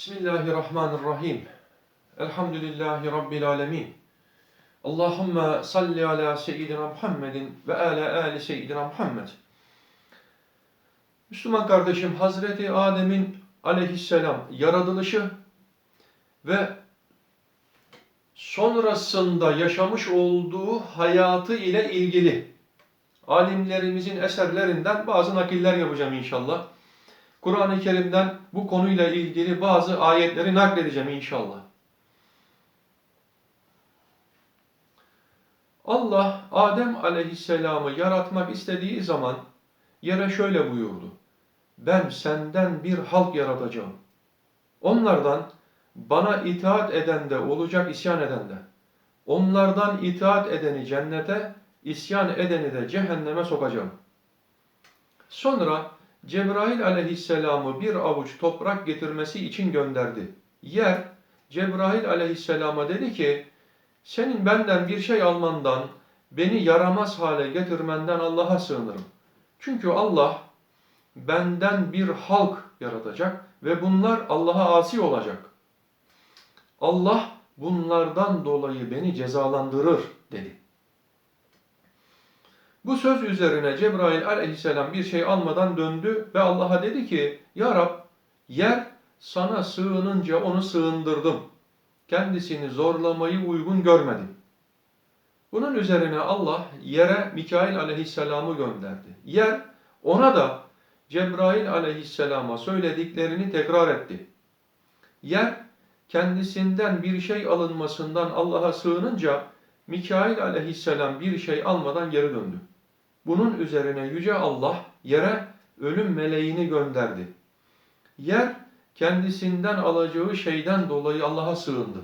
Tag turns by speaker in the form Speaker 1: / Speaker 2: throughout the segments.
Speaker 1: Bismillahirrahmanirrahim. Elhamdülillahi Rabbil alemin. Allahümme salli ala seyyidina Muhammedin ve ala ali seyyidina Muhammed. Müslüman kardeşim Hazreti Adem'in aleyhisselam yaratılışı ve sonrasında yaşamış olduğu hayatı ile ilgili alimlerimizin eserlerinden bazı nakiller yapacağım inşallah. Kur'an-ı Kerim'den bu konuyla ilgili bazı ayetleri nakledeceğim inşallah. Allah Adem aleyhisselamı yaratmak istediği zaman yere şöyle buyurdu. Ben senden bir halk yaratacağım. Onlardan bana itaat eden de olacak isyan eden de. Onlardan itaat edeni cennete, isyan edeni de cehenneme sokacağım. Sonra Cebrail aleyhisselamı bir avuç toprak getirmesi için gönderdi. Yer, Cebrail aleyhisselama dedi ki, senin benden bir şey almandan, beni yaramaz hale getirmenden Allah'a sığınırım. Çünkü Allah benden bir halk yaratacak ve bunlar Allah'a asi olacak. Allah bunlardan dolayı beni cezalandırır dedi. Bu söz üzerine Cebrail aleyhisselam bir şey almadan döndü ve Allah'a dedi ki, Ya Rab, yer sana sığınınca onu sığındırdım. Kendisini zorlamayı uygun görmedim. Bunun üzerine Allah yere Mikail aleyhisselamı gönderdi. Yer ona da Cebrail aleyhisselama söylediklerini tekrar etti. Yer kendisinden bir şey alınmasından Allah'a sığınınca Mikail aleyhisselam bir şey almadan geri döndü. Bunun üzerine Yüce Allah yere ölüm meleğini gönderdi. Yer kendisinden alacağı şeyden dolayı Allah'a sığındı.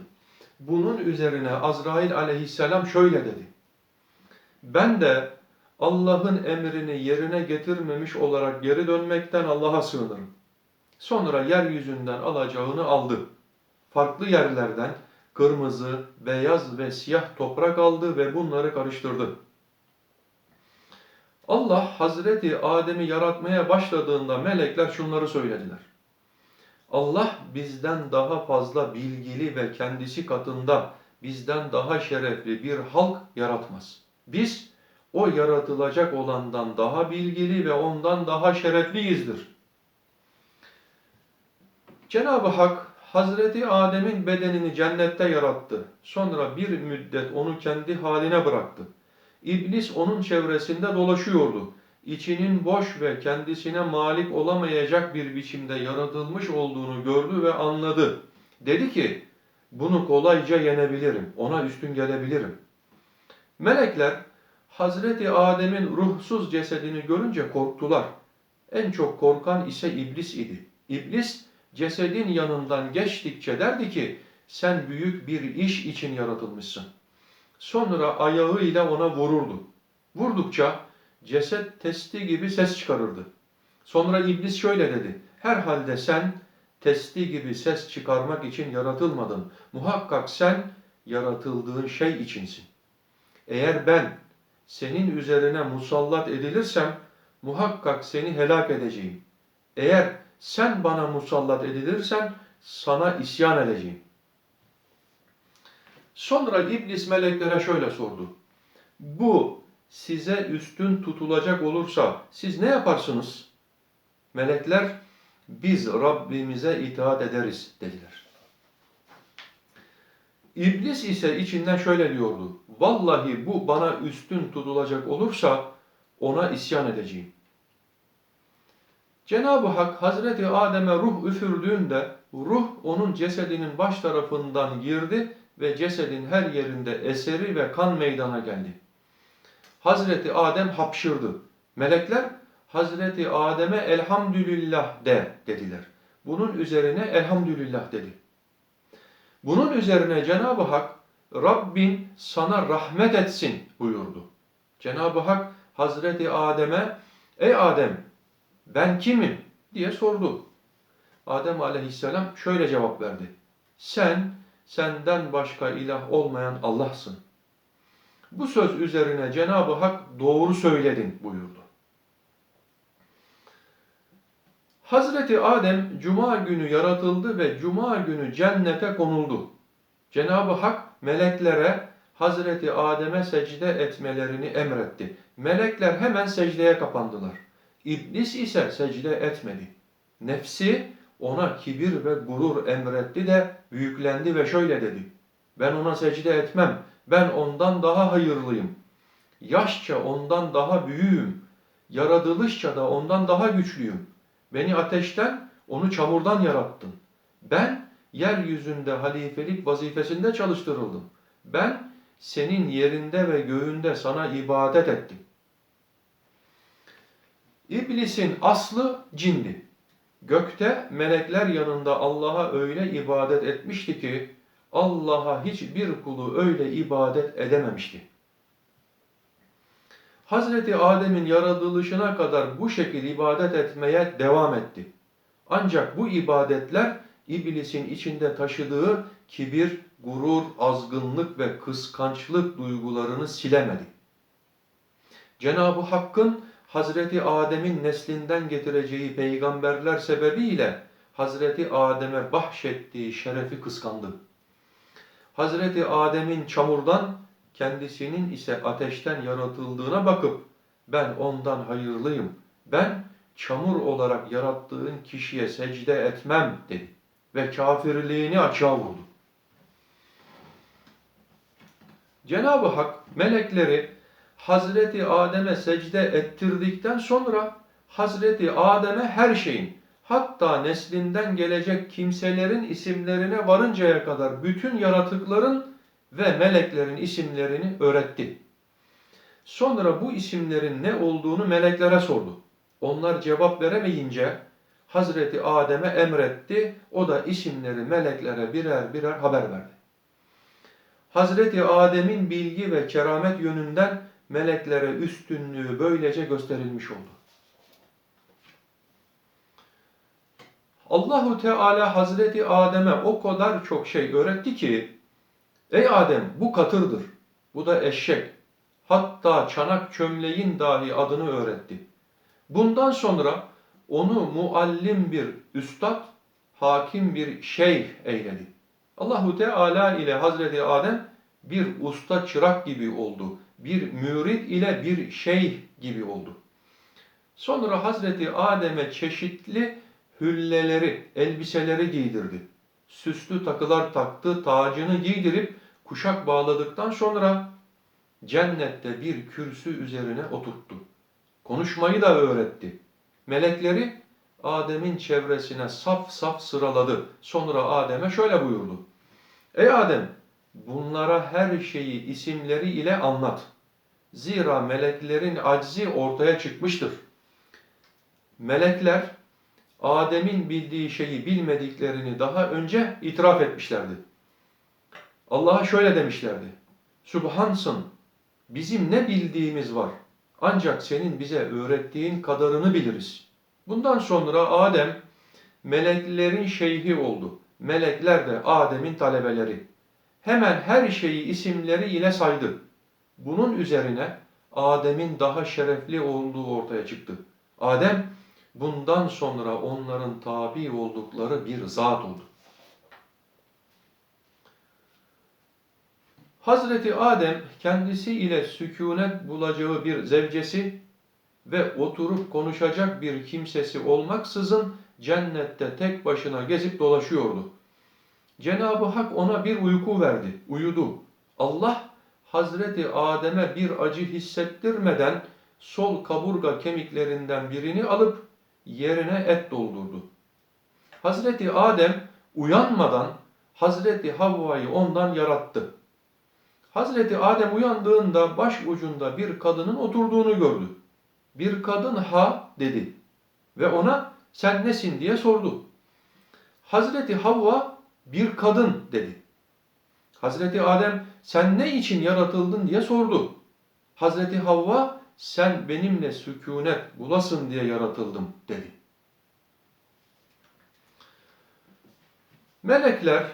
Speaker 1: Bunun üzerine Azrail aleyhisselam şöyle dedi. Ben de Allah'ın emrini yerine getirmemiş olarak geri dönmekten Allah'a sığınırım. Sonra yeryüzünden alacağını aldı. Farklı yerlerden kırmızı, beyaz ve siyah toprak aldı ve bunları karıştırdı. Allah Hazreti Adem'i yaratmaya başladığında melekler şunları söylediler. Allah bizden daha fazla bilgili ve kendisi katında bizden daha şerefli bir halk yaratmaz. Biz o yaratılacak olandan daha bilgili ve ondan daha şerefliyizdir. Cenab-ı Hak Hazreti Adem'in bedenini cennette yarattı. Sonra bir müddet onu kendi haline bıraktı. İblis onun çevresinde dolaşıyordu. İçinin boş ve kendisine malik olamayacak bir biçimde yaratılmış olduğunu gördü ve anladı. Dedi ki, bunu kolayca yenebilirim, ona üstün gelebilirim. Melekler, Hazreti Adem'in ruhsuz cesedini görünce korktular. En çok korkan ise iblis idi. İblis, cesedin yanından geçtikçe derdi ki, sen büyük bir iş için yaratılmışsın. Sonra ayağıyla ona vururdu. Vurdukça ceset testi gibi ses çıkarırdı. Sonra iblis şöyle dedi. Herhalde sen testi gibi ses çıkarmak için yaratılmadın. Muhakkak sen yaratıldığın şey içinsin. Eğer ben senin üzerine musallat edilirsem muhakkak seni helak edeceğim. Eğer sen bana musallat edilirsen sana isyan edeceğim. Sonra iblis meleklere şöyle sordu. Bu size üstün tutulacak olursa siz ne yaparsınız? Melekler biz Rabbimize itaat ederiz dediler. İblis ise içinden şöyle diyordu. Vallahi bu bana üstün tutulacak olursa ona isyan edeceğim. Cenab-ı Hak Hazreti Adem'e ruh üfürdüğünde ruh onun cesedinin baş tarafından girdi ve cesedin her yerinde eseri ve kan meydana geldi. Hazreti Adem hapşırdı. Melekler Hazreti Adem'e elhamdülillah de dediler. Bunun üzerine elhamdülillah dedi. Bunun üzerine Cenab-ı Hak Rabbin sana rahmet etsin buyurdu. Cenab-ı Hak Hazreti Adem'e ey Adem ben kimim diye sordu. Adem aleyhisselam şöyle cevap verdi. Sen senden başka ilah olmayan Allah'sın. Bu söz üzerine Cenab-ı Hak doğru söyledin buyurdu. Hazreti Adem cuma günü yaratıldı ve cuma günü cennete konuldu. Cenab-ı Hak meleklere Hazreti Adem'e secde etmelerini emretti. Melekler hemen secdeye kapandılar. İblis ise secde etmedi. Nefsi ona kibir ve gurur emretti de büyüklendi ve şöyle dedi. Ben ona secde etmem. Ben ondan daha hayırlıyım. Yaşça ondan daha büyüğüm. Yaratılışça da ondan daha güçlüyüm. Beni ateşten, onu çamurdan yarattın. Ben yeryüzünde halifelik vazifesinde çalıştırıldım. Ben senin yerinde ve göğünde sana ibadet ettim. İblisin aslı cindi. Gökte melekler yanında Allah'a öyle ibadet etmişti ki Allah'a hiçbir kulu öyle ibadet edememişti. Hazreti Adem'in yaratılışına kadar bu şekil ibadet etmeye devam etti. Ancak bu ibadetler iblisin içinde taşıdığı kibir, gurur, azgınlık ve kıskançlık duygularını silemedi. Cenab-ı Hakk'ın Hazreti Adem'in neslinden getireceği peygamberler sebebiyle Hazreti Adem'e bahşettiği şerefi kıskandı. Hazreti Adem'in çamurdan, kendisinin ise ateşten yaratıldığına bakıp ben ondan hayırlıyım, ben çamur olarak yarattığın kişiye secde etmem dedi ve kafirliğini açığa vurdu. Cenab-ı Hak melekleri Hazreti Adem'e secde ettirdikten sonra Hazreti Adem'e her şeyin hatta neslinden gelecek kimselerin isimlerine varıncaya kadar bütün yaratıkların ve meleklerin isimlerini öğretti. Sonra bu isimlerin ne olduğunu meleklere sordu. Onlar cevap veremeyince Hazreti Adem'e emretti. O da isimleri meleklere birer birer haber verdi. Hazreti Adem'in bilgi ve keramet yönünden meleklere üstünlüğü böylece gösterilmiş oldu. Allahu Teala Hazreti Adem'e o kadar çok şey öğretti ki Ey Adem bu katırdır, bu da eşek, hatta çanak çömleğin dahi adını öğretti. Bundan sonra onu muallim bir üstad, hakim bir şeyh eyledi. Allahu Teala ile Hazreti Adem bir usta çırak gibi oldu. Bir mürit ile bir şeyh gibi oldu. Sonra Hazreti Adem'e çeşitli hülleleri, elbiseleri giydirdi. Süslü takılar taktı, tacını giydirip kuşak bağladıktan sonra cennette bir kürsü üzerine oturttu. Konuşmayı da öğretti. Melekleri Adem'in çevresine saf saf sıraladı. Sonra Adem'e şöyle buyurdu. Ey Adem, bunlara her şeyi isimleri ile anlat. Zira meleklerin aczi ortaya çıkmıştır. Melekler Adem'in bildiği şeyi bilmediklerini daha önce itiraf etmişlerdi. Allah'a şöyle demişlerdi. Subhansın, bizim ne bildiğimiz var. Ancak senin bize öğrettiğin kadarını biliriz. Bundan sonra Adem meleklerin şeyhi oldu. Melekler de Adem'in talebeleri. Hemen her şeyi isimleri ile saydı. Bunun üzerine Adem'in daha şerefli olduğu ortaya çıktı. Adem bundan sonra onların tabi oldukları bir zat oldu. Hazreti Adem kendisi ile sükunet bulacağı bir zevcesi ve oturup konuşacak bir kimsesi olmaksızın cennette tek başına gezip dolaşıyordu. Cenab-ı Hak ona bir uyku verdi, uyudu. Allah Hazreti Adem'e bir acı hissettirmeden sol kaburga kemiklerinden birini alıp yerine et doldurdu. Hazreti Adem uyanmadan Hazreti Havva'yı ondan yarattı. Hazreti Adem uyandığında baş ucunda bir kadının oturduğunu gördü. Bir kadın ha dedi ve ona sen nesin diye sordu. Hazreti Havva bir kadın dedi. Hazreti Adem sen ne için yaratıldın diye sordu. Hazreti Havva sen benimle sükunet bulasın diye yaratıldım dedi. Melekler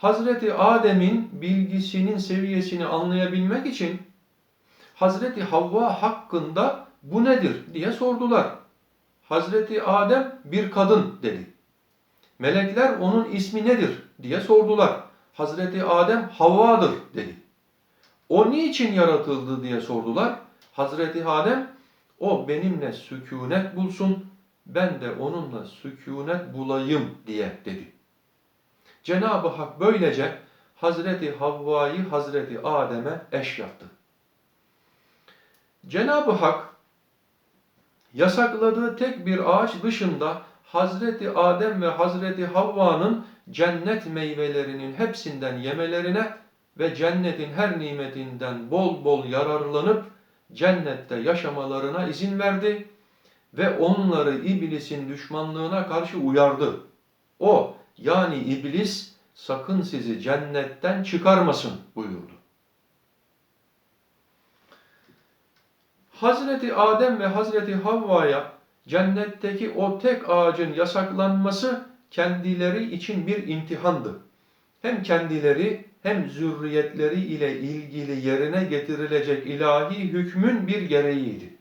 Speaker 1: Hazreti Adem'in bilgisinin seviyesini anlayabilmek için Hazreti Havva hakkında bu nedir diye sordular. Hazreti Adem bir kadın dedi. Melekler onun ismi nedir diye sordular. Hazreti Adem Havva'dır dedi. O niçin yaratıldı diye sordular. Hazreti Adem o benimle sükunet bulsun, ben de onunla sükunet bulayım diye dedi. Cenab-ı Hak böylece Hazreti Havva'yı Hazreti Adem'e eş yaptı. Cenab-ı Hak yasakladığı tek bir ağaç dışında Hazreti Adem ve Hazreti Havva'nın cennet meyvelerinin hepsinden yemelerine ve cennetin her nimetinden bol bol yararlanıp cennette yaşamalarına izin verdi ve onları iblisin düşmanlığına karşı uyardı. O yani iblis sakın sizi cennetten çıkarmasın buyurdu. Hazreti Adem ve Hazreti Havva'ya cennetteki o tek ağacın yasaklanması kendileri için bir imtihandı. Hem kendileri hem zürriyetleri ile ilgili yerine getirilecek ilahi hükmün bir gereğiydi.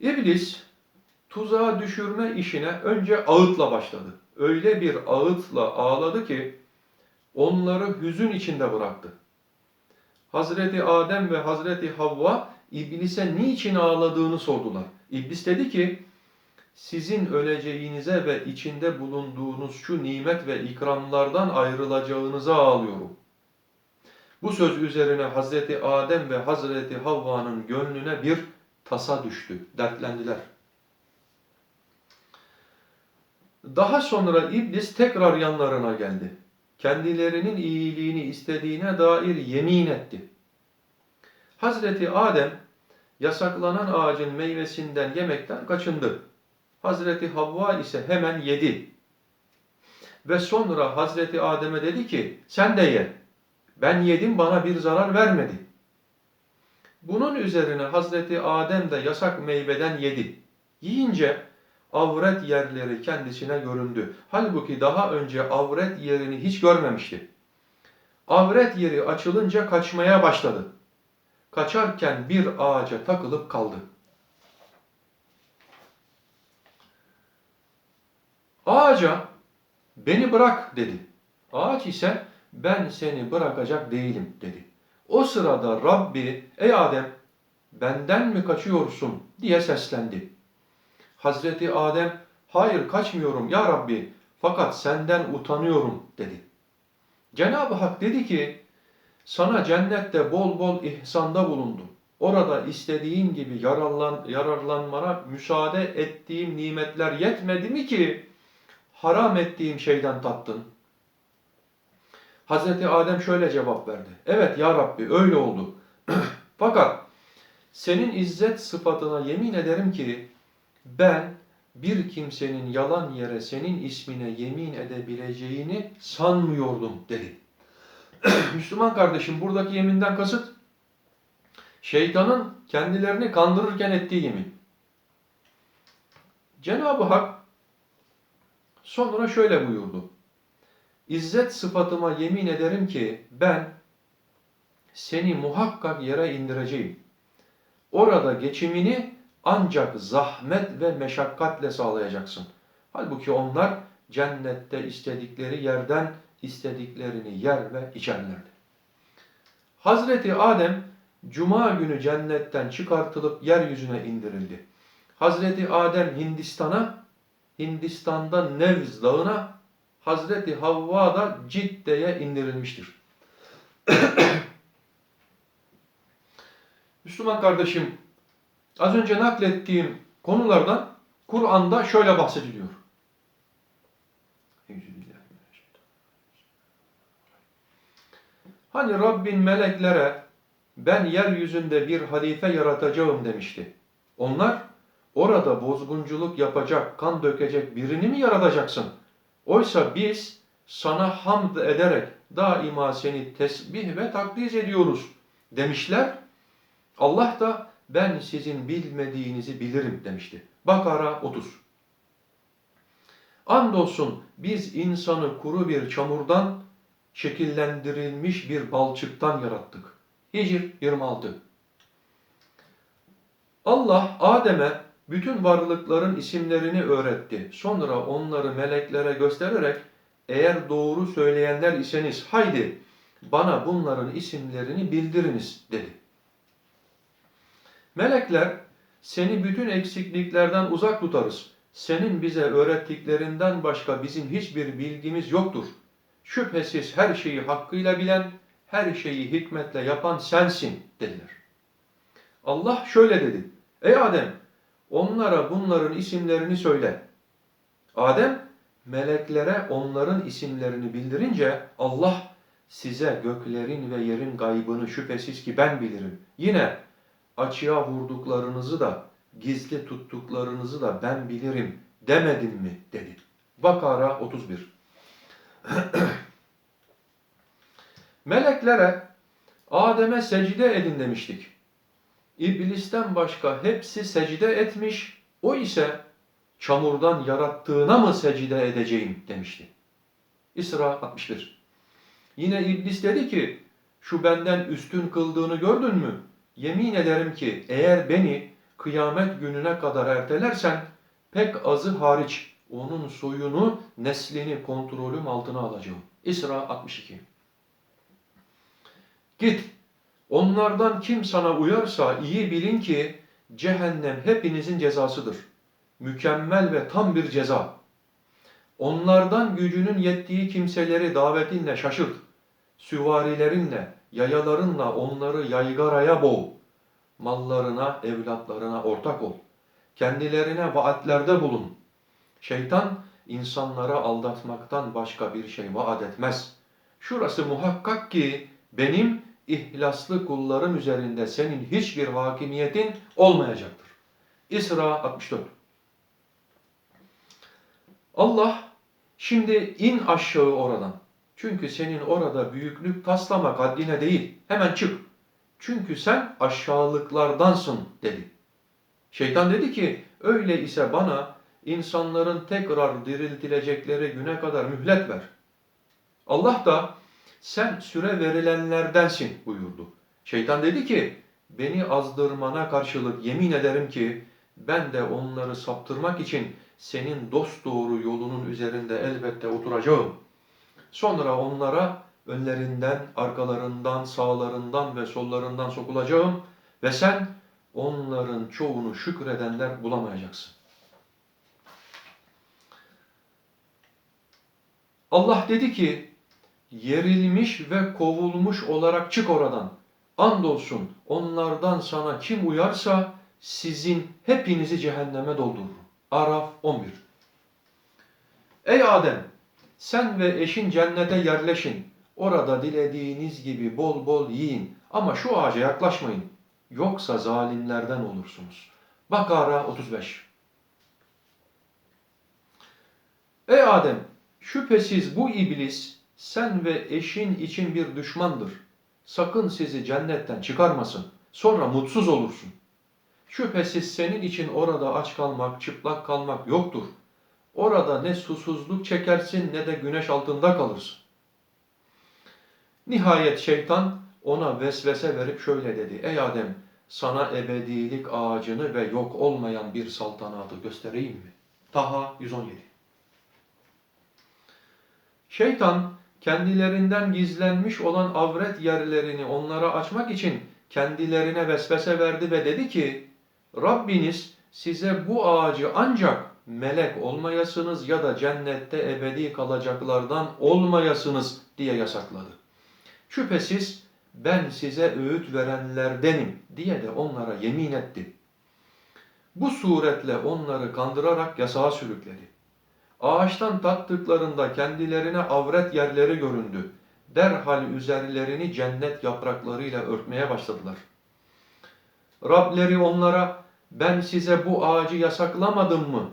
Speaker 1: İblis tuzağa düşürme işine önce ağıtla başladı. Öyle bir ağıtla ağladı ki onları hüzün içinde bıraktı. Hazreti Adem ve Hazreti Havva İblis'e niçin ağladığını sordular. İblis dedi ki, sizin öleceğinize ve içinde bulunduğunuz şu nimet ve ikramlardan ayrılacağınıza ağlıyorum. Bu söz üzerine Hazreti Adem ve Hazreti Havva'nın gönlüne bir tasa düştü, dertlendiler. Daha sonra iblis tekrar yanlarına geldi. Kendilerinin iyiliğini istediğine dair yemin etti. Hazreti Adem yasaklanan ağacın meyvesinden yemekten kaçındı. Hazreti Havva ise hemen yedi. Ve sonra Hazreti Adem'e dedi ki sen de ye. Ben yedim bana bir zarar vermedi. Bunun üzerine Hazreti Adem de yasak meyveden yedi. Yiyince avret yerleri kendisine göründü. Halbuki daha önce avret yerini hiç görmemişti. Avret yeri açılınca kaçmaya başladı. Kaçarken bir ağaca takılıp kaldı. Ağaca beni bırak dedi. Ağaç ise ben seni bırakacak değilim dedi. O sırada Rabbi ey Adem benden mi kaçıyorsun diye seslendi. Hazreti Adem hayır kaçmıyorum ya Rabbi fakat senden utanıyorum dedi. Cenab-ı Hak dedi ki sana cennette bol bol ihsanda bulundum. Orada istediğin gibi yararlan, yararlanmana müsaade ettiğim nimetler yetmedi mi ki haram ettiğim şeyden tattın? Hazreti Adem şöyle cevap verdi. Evet ya Rabbi öyle oldu. Fakat senin izzet sıfatına yemin ederim ki ben bir kimsenin yalan yere senin ismine yemin edebileceğini sanmıyordum dedi. Müslüman kardeşim buradaki yeminden kasıt şeytanın kendilerini kandırırken ettiği yemin. Cenab-ı Hak sonra şöyle buyurdu. İzzet sıfatıma yemin ederim ki ben seni muhakkak yere indireceğim. Orada geçimini ancak zahmet ve meşakkatle sağlayacaksın. Halbuki onlar cennette istedikleri yerden istediklerini yer ve içerlerdi. Hazreti Adem Cuma günü cennetten çıkartılıp yeryüzüne indirildi. Hazreti Adem Hindistan'a, Hindistan'da Nevz dağına, Hazreti Havva da Cidde'ye indirilmiştir. Müslüman kardeşim, az önce naklettiğim konulardan Kur'an'da şöyle bahsediliyor. Hani Rabbin meleklere ben yeryüzünde bir halife yaratacağım demişti. Onlar orada bozgunculuk yapacak, kan dökecek birini mi yaratacaksın? Oysa biz sana hamd ederek daima seni tesbih ve takdis ediyoruz demişler. Allah da ben sizin bilmediğinizi bilirim demişti. Bakara 30. Andolsun biz insanı kuru bir çamurdan şekillendirilmiş bir balçıktan yarattık. Hicr 26. Allah Adem'e Bütün varlıkların isimlerini öğretti. Sonra onları meleklere göstererek eğer doğru söyleyenler iseniz haydi bana bunların isimlerini bildiriniz dedi. Melekler seni bütün eksikliklerden uzak tutarız. Senin bize öğrettiklerinden başka bizim hiçbir bilgimiz yoktur. Şüphesiz her şeyi hakkıyla bilen, her şeyi hikmetle yapan sensin dediler. Allah şöyle dedi. Ey Adem onlara bunların isimlerini söyle. Adem meleklere onların isimlerini bildirince Allah size göklerin ve yerin gaybını şüphesiz ki ben bilirim. Yine açığa vurduklarınızı da gizli tuttuklarınızı da ben bilirim demedim mi dedi. Bakara 31 Meleklere Adem'e secde edin demiştik. İblisten başka hepsi secde etmiş, o ise çamurdan yarattığına mı secde edeceğim demişti. İsra 61 Yine iblis dedi ki, şu benden üstün kıldığını gördün mü? Yemin ederim ki eğer beni kıyamet gününe kadar ertelersen pek azı hariç onun soyunu, neslini kontrolüm altına alacağım. İsra 62 Git, onlardan kim sana uyarsa iyi bilin ki cehennem hepinizin cezasıdır. Mükemmel ve tam bir ceza. Onlardan gücünün yettiği kimseleri davetinle şaşırt. Süvarilerinle, yayalarınla onları yaygaraya boğ. Mallarına, evlatlarına ortak ol. Kendilerine vaatlerde bulun. Şeytan insanlara aldatmaktan başka bir şey vaat etmez. Şurası muhakkak ki benim ihlaslı kullarım üzerinde senin hiçbir hakimiyetin olmayacaktır. İsra 64 Allah şimdi in aşağı oradan. Çünkü senin orada büyüklük taslamak haddine değil. Hemen çık. Çünkü sen aşağılıklardansın dedi. Şeytan dedi ki öyle ise bana insanların tekrar diriltilecekleri güne kadar mühlet ver. Allah da sen süre verilenlerdensin buyurdu. Şeytan dedi ki beni azdırmana karşılık yemin ederim ki ben de onları saptırmak için senin dosdoğru yolunun üzerinde elbette oturacağım. Sonra onlara önlerinden, arkalarından, sağlarından ve sollarından sokulacağım ve sen onların çoğunu şükredenler bulamayacaksın. Allah dedi ki, yerilmiş ve kovulmuş olarak çık oradan. Andolsun onlardan sana kim uyarsa sizin hepinizi cehenneme doldurur. Araf 11 Ey Adem! Sen ve eşin cennete yerleşin. Orada dilediğiniz gibi bol bol yiyin. Ama şu ağaca yaklaşmayın. Yoksa zalimlerden olursunuz. Bakara 35 Ey Adem! Şüphesiz bu iblis sen ve eşin için bir düşmandır. Sakın sizi cennetten çıkarmasın. Sonra mutsuz olursun. Şüphesiz senin için orada aç kalmak, çıplak kalmak yoktur. Orada ne susuzluk çekersin ne de güneş altında kalırsın. Nihayet şeytan ona vesvese verip şöyle dedi. Ey Adem sana ebedilik ağacını ve yok olmayan bir saltanatı göstereyim mi? Taha 117 Şeytan kendilerinden gizlenmiş olan avret yerlerini onlara açmak için kendilerine vesvese verdi ve dedi ki Rabbiniz size bu ağacı ancak melek olmayasınız ya da cennette ebedi kalacaklardan olmayasınız diye yasakladı. Şüphesiz ben size öğüt verenlerdenim diye de onlara yemin etti. Bu suretle onları kandırarak yasağa sürükledi. Ağaçtan tattıklarında kendilerine avret yerleri göründü. Derhal üzerlerini cennet yapraklarıyla örtmeye başladılar. Rableri onlara ben size bu ağacı yasaklamadım mı?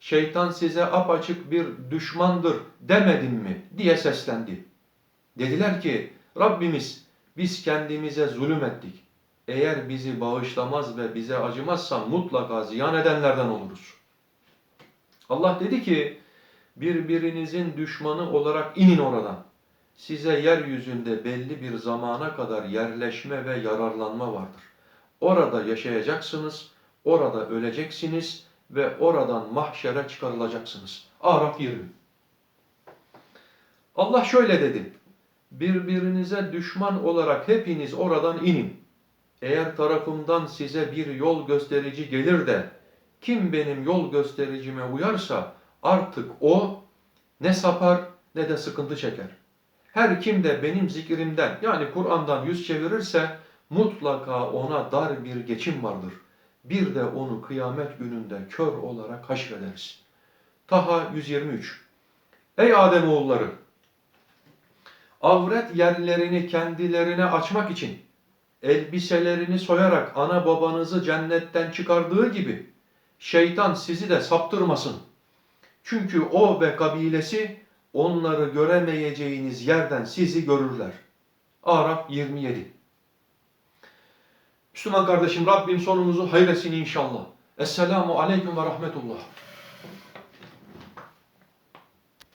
Speaker 1: Şeytan size apaçık bir düşmandır demedim mi? diye seslendi. Dediler ki Rabbimiz biz kendimize zulüm ettik. Eğer bizi bağışlamaz ve bize acımazsan mutlaka ziyan edenlerden oluruz. Allah dedi ki birbirinizin düşmanı olarak inin oradan. Size yeryüzünde belli bir zamana kadar yerleşme ve yararlanma vardır. Orada yaşayacaksınız. Orada öleceksiniz ve oradan mahşere çıkarılacaksınız. Araf 20. Allah şöyle dedi. Birbirinize düşman olarak hepiniz oradan inin. Eğer tarafımdan size bir yol gösterici gelir de kim benim yol göstericime uyarsa artık o ne sapar ne de sıkıntı çeker. Her kim de benim zikrimden yani Kur'an'dan yüz çevirirse mutlaka ona dar bir geçim vardır. Bir de onu kıyamet gününde kör olarak haşrederiz. Taha 123 Ey Adem oğulları! Avret yerlerini kendilerine açmak için elbiselerini soyarak ana babanızı cennetten çıkardığı gibi şeytan sizi de saptırmasın. Çünkü o ve kabilesi onları göremeyeceğiniz yerden sizi görürler. Araf 27 Müslüman kardeşim Rabbim sonumuzu hayretsin inşallah. Esselamu Aleyküm ve Rahmetullah.